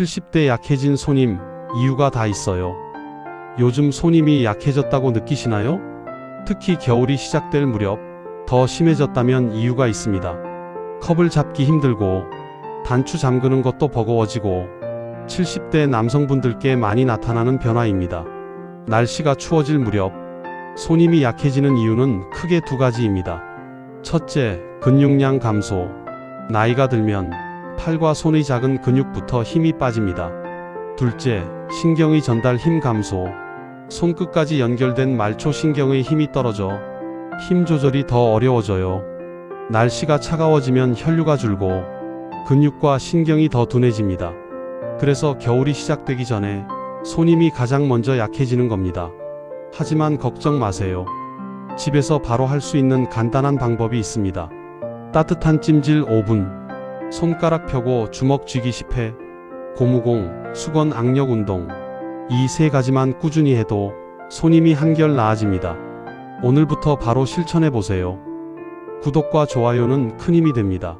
70대 약해진 손님, 이유가 다 있어요. 요즘 손님이 약해졌다고 느끼시나요? 특히 겨울이 시작될 무렵 더 심해졌다면 이유가 있습니다. 컵을 잡기 힘들고 단추 잠그는 것도 버거워지고 70대 남성분들께 많이 나타나는 변화입니다. 날씨가 추워질 무렵 손님이 약해지는 이유는 크게 두 가지입니다. 첫째, 근육량 감소. 나이가 들면 팔과 손의 작은 근육부터 힘이 빠집니다. 둘째, 신경의 전달 힘 감소. 손끝까지 연결된 말초 신경의 힘이 떨어져 힘 조절이 더 어려워져요. 날씨가 차가워지면 혈류가 줄고 근육과 신경이 더 둔해집니다. 그래서 겨울이 시작되기 전에 손님이 가장 먼저 약해지는 겁니다. 하지만 걱정 마세요. 집에서 바로 할 수 있는 간단한 방법이 있습니다. 따뜻한 찜질 5분, 손가락 펴고 주먹 쥐기 10회, 고무공, 수건 악력 운동. 이 세 가지만 꾸준히 해도 손님이 한결 나아집니다. 오늘부터 바로 실천해 보세요. 구독과 좋아요는 큰 힘이 됩니다.